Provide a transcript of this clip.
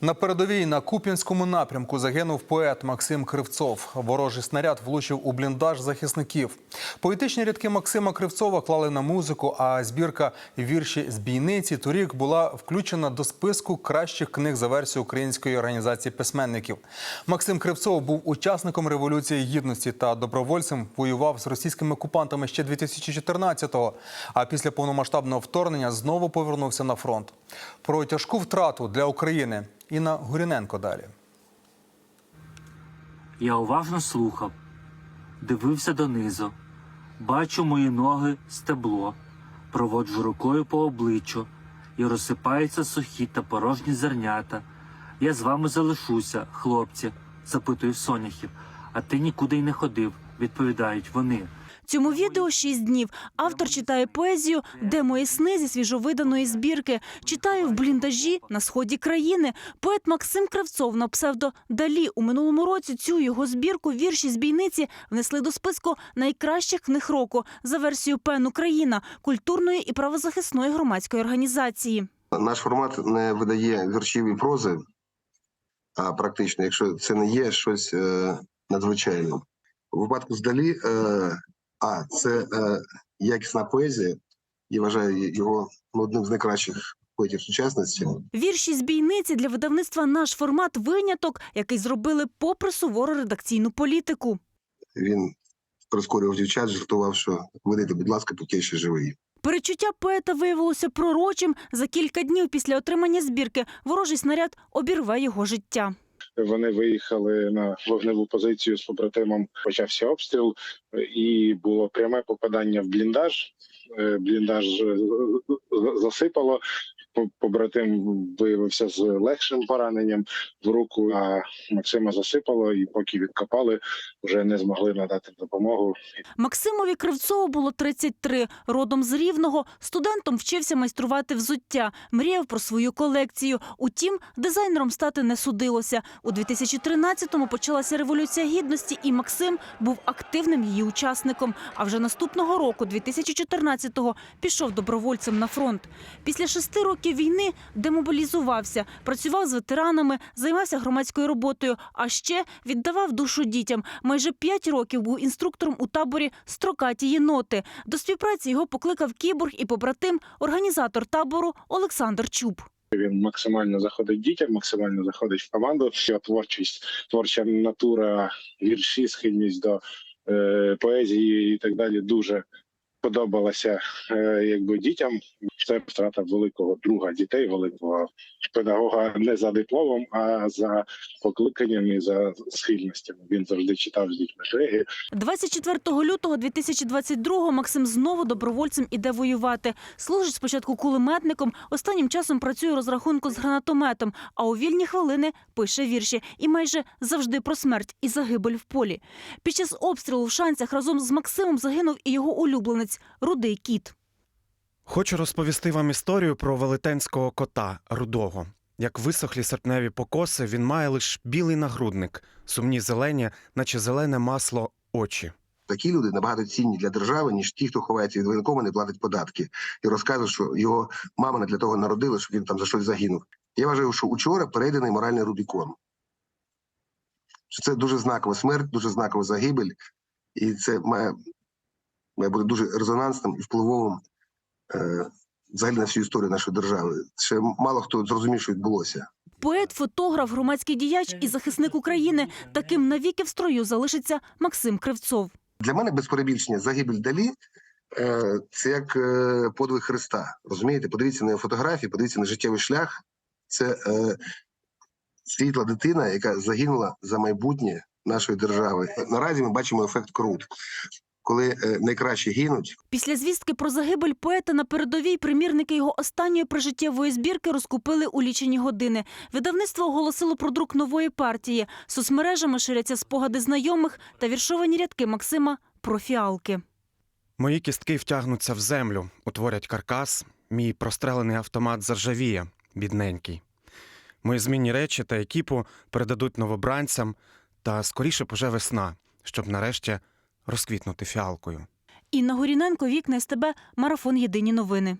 На передовій на Куп'янському напрямку загинув поет Максим Кривцов. Ворожий снаряд влучив у бліндаж захисників. Поетичні рядки Максима Кривцова клали на музику, а збірка вірші з бійниці торік була включена до списку кращих книг за версією української організації письменників. Максим Кривцов був учасником революції гідності та добровольцем воював з російськими окупантами ще 2014-го, а після повномасштабного вторгнення знову повернувся на фронт. Про тяжку втрату для України Інна Гуріненко далі. Я уважно слухав, дивився донизу, бачу мої ноги стебло, проводжу рукою по обличчю, і розсипаються сухі та порожні зернята. Я з вами залишуся, хлопці, запитую соняхів, а ти нікуди й не ходив, відповідають вони. Цьому відео шість днів. Автор читає поезію Де мої сни зі свіжовиданої збірки. Читає в бліндажі на сході країни. Поет Максим Кравцов на псевдо Далі у минулому році цю його збірку вірші з бійниці внесли до списку найкращих книг року за версією ПЕН Україна культурної і правозахисної громадської організації. Наш формат не видає віршів і прози, а практично, якщо це не є щось е, надзвичайне. У випадку з Далі, е, а це е, якісна поезія, і вважаю його ну, одним з найкращих поетів сучасності. Вірші з бійниці для видавництва наш формат виняток, який зробили попри сувору редакційну політику. Він прискорював дівчат, жартував, що видайте, будь ласка, поки я ще живий. Перечуття поета виявилося пророчим. За кілька днів після отримання збірки ворожий снаряд обірве його життя. Вони виїхали на вогневу позицію з побратимом. Почався обстріл, і було пряме попадання в бліндаж. Е, Бліндаж засипало. По- Побратим виявився з легшим пораненням в руку, а Максима засипало, і поки відкопали, вже не змогли надати допомогу. Максимові Кривцову було 33. Родом з Рівного. Студентом вчився майструвати взуття. Мріяв про свою колекцію. Утім, дизайнером стати не судилося. У 2013-му почалася революція гідності, і Максим був активним її учасником. А вже наступного року, 2014-го, пішов добровольцем на фронт. Після шести років війни демобілізувався, працював з ветеранами, займався громадською роботою, а ще віддавав душу дітям. Майже п'ять років був інструктором у таборі Строкаті єноти. До співпраці його покликав кіборг і побратим, організатор табору Олександр Чуб. Він максимально заходить дітям, максимально заходить в команду. Його творчість, творча натура, вірші, схильність до е, поезії і так далі дуже подобалася е, якби дітям. Це втрата великого друга дітей, великого педагога не за дипломом, а за покликанням і за схильностями. Він завжди читав з дітьми книги. 24 лютого 2022-го Максим знову добровольцем іде воювати. Служить спочатку кулеметником, останнім часом працює розрахунку з гранатометом, а у вільні хвилини пише вірші і майже завжди про смерть і загибель в полі. Під час обстрілу в шанцях разом з Максимом загинув і його улюбленець Рудий кіт. Хочу розповісти вам історію про велетенського кота рудого. Як висохлі серпневі покоси, він має лише білий нагрудник, сумні зелені, наче зелене масло, очі. Такі люди набагато цінні для держави, ніж ті, хто ховається від воєнкома, не платить податки і розказує, що його мама не для того народила, щоб він там за щось загинув. Я вважаю, що учора перейдений моральний Рубікон. Що це дуже знакова смерть, дуже знакова загибель, і це має, має бути дуже резонансним і впливовим е, взагалі на всю історію нашої держави. Ще мало хто зрозумів, що відбулося. Поет, фотограф, громадський діяч і захисник України. Таким навіки в строю залишиться Максим Кривцов. Для мене без перебільшення загибель далі е, це як е, подвиг Христа. Розумієте? Подивіться на його фотографії, подивіться на життєвий шлях. Це е, світла дитина, яка загинула за майбутнє нашої держави. Наразі ми бачимо ефект крут, коли е, найкраще гинуть. Після звістки про загибель поета на передовій примірники його останньої прижиттєвої збірки розкупили у лічені години. Видавництво оголосило про друк нової партії. Соцмережами ширяться спогади знайомих та віршовані рядки Максима про фіалки. Мої кістки втягнуться в землю, утворять каркас, мій прострелений автомат заржавіє, бідненький. Мої змінні речі та екіпу передадуть новобранцям, та скоріше поже весна, щоб нарешті розквітнути фіалкою. Інна Горіненко, Вікна СТБ, Марафон Єдині новини.